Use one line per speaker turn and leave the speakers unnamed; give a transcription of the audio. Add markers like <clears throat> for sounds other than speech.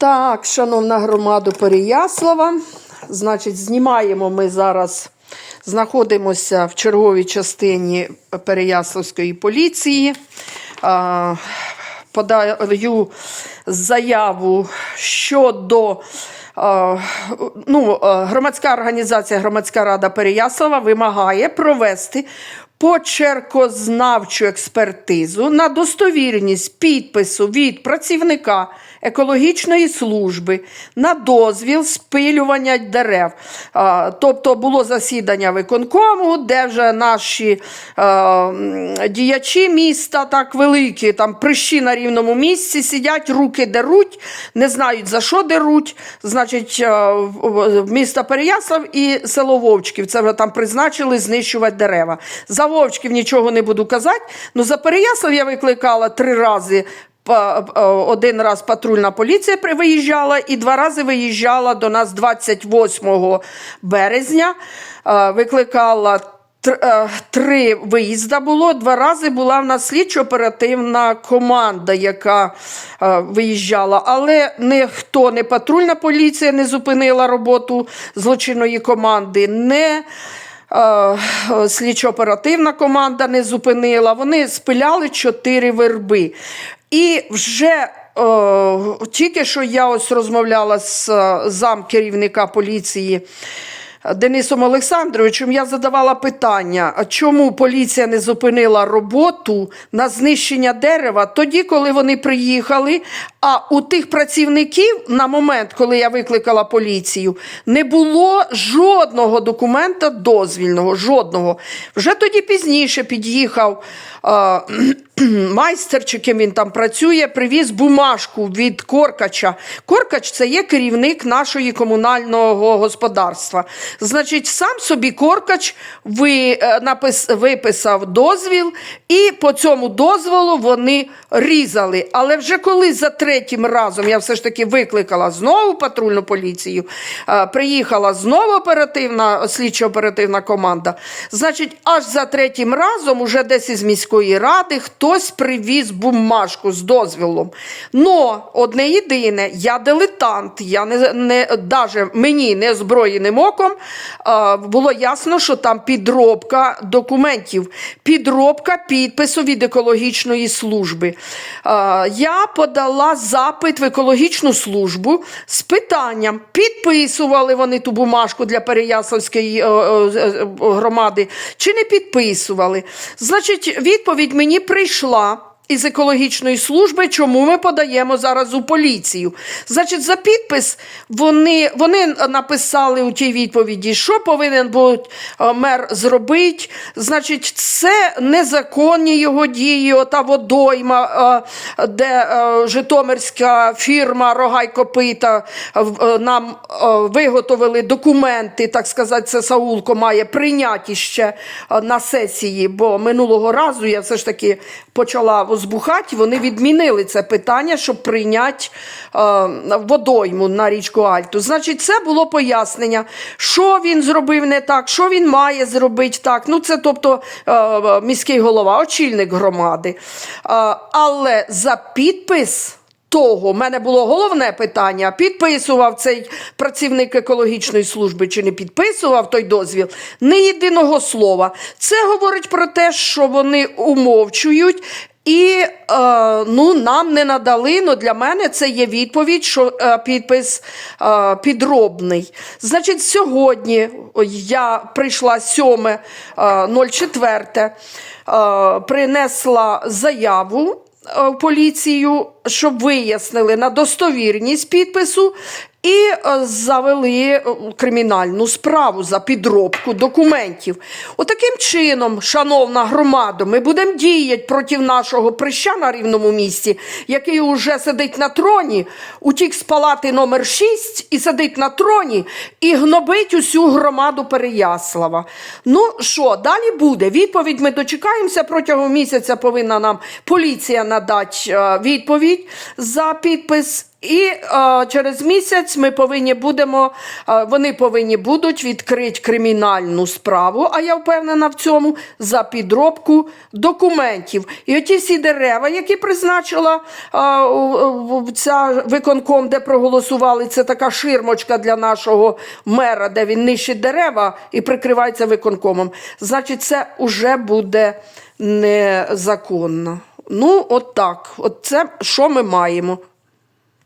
Так, шановна громада Переяслава, значить, знімаємо ми зараз, знаходимося в черговій частині Переяславської поліції. Подаю заяву щодо ну, громадська організація Громадська Рада Переяслава вимагає провести почеркознавчу експертизу на достовірність підпису від працівника екологічної служби на дозвіл спилювання дерев. Тобто було засідання виконкому, де вже наші е, діячі міста так великі, там прищі на рівному місці сидять, руки деруть, не знають за що деруть. Значить, е, в Переяслав і село Вовчків. Це вже там призначили знищувати дерева. За Вовчків нічого не буду казати. Ну за Переяслав я викликала три рази. Е, Один раз патрульна поліція виїжджала, і два рази виїжджала до нас 28 березня. Е, Викликала е, три виїзда було. Два рази була в нас слідчо-оперативна команда, яка виїжджала. Але ніхто, не патрульна поліція не зупинила роботу злочинної команди, не слідчо-оперативна команда не зупинила. Вони спиляли чотири верби. І вже е, тільки що я ось розмовляла з е, зам керівника поліції. Денисом Олександровичем я задавала питання, чому поліція не зупинила роботу на знищення дерева тоді, коли вони приїхали. А у тих працівників на момент, коли я викликала поліцію, не було жодного документа дозвільного. Жодного. Вже тоді пізніше під'їхав. <clears throat> майстер, чи ким він там працює, привіз бумажку від Коркача. Коркач це є керівник нашої комунального господарства. Значить, сам собі Коркач ви, е, напис, виписав дозвіл, і по цьому дозволу вони різали. Але вже коли за третім разом я все ж таки викликала знову патрульну поліцію, е, приїхала знову оперативна слідчо-оперативна команда. Значить, аж за третім разом, уже десь із міської ради, хтось привіз бумажку з дозволом. Но одне єдине, я дилетант, я не, не даже мені не озброєним оком е, було ясно, що там підробка документів, підробка підпису від екологічної служби. Е, я подала запит в екологічну службу з питанням, підписували вони ту бумажку для Переяславської е, е, е, громади, чи не підписували. Значить, відповідь мені прийшла пішла. Із екологічної служби, чому ми подаємо зараз у поліцію. Значить, за підпис вони, вони написали у тій відповіді, що повинен був е, мер зробити. Значить, це незаконні його дії, ота водойма, е, де е, Житомирська фірма Рогай Копита нам виготовили документи, так сказати, це Саулко має прийняті ще на сесії, бо минулого разу я все ж таки почала возбухати, вони відмінили це питання, щоб прийняти е, водойму на річку Альту. Значить, це було пояснення, що він зробив не так, що він має зробити так. Ну, це тобто е, міський голова, очільник громади. Е, але за підпис. Того, в мене було головне питання: підписував цей працівник екологічної служби чи не підписував той дозвіл? Не єдиного слова. Це говорить про те, що вони умовчують. І е, ну, нам не надали. Ну, для мене це є відповідь, що е, підпис е, підробний. Значить, сьогодні я прийшла 7.04, е, принесла заяву е, в поліцію, щоб вияснили на достовірність підпису і е, завели е, кримінальну справу за підробку документів. Отаким чином, шановна громада, ми будемо діяти проти нашого прища на рівному місці, який уже сидить на троні, утік з палати номер 6 і сидить на троні і гнобить усю громаду Переяслава. Ну що, далі буде? Відповідь ми дочекаємося протягом місяця. Повинна нам поліція надати е, відповідь. За підпис. І е, через місяць ми повинні будемо, е, вони повинні будуть відкрити кримінальну справу, а я впевнена в цьому, за підробку документів. І оті всі дерева, які призначила е, ця виконком, де проголосували, це така ширмочка для нашого мера, де він нищить дерева і прикривається виконкомом. Значить, це вже буде незаконно. Ну, от так. От це що ми маємо.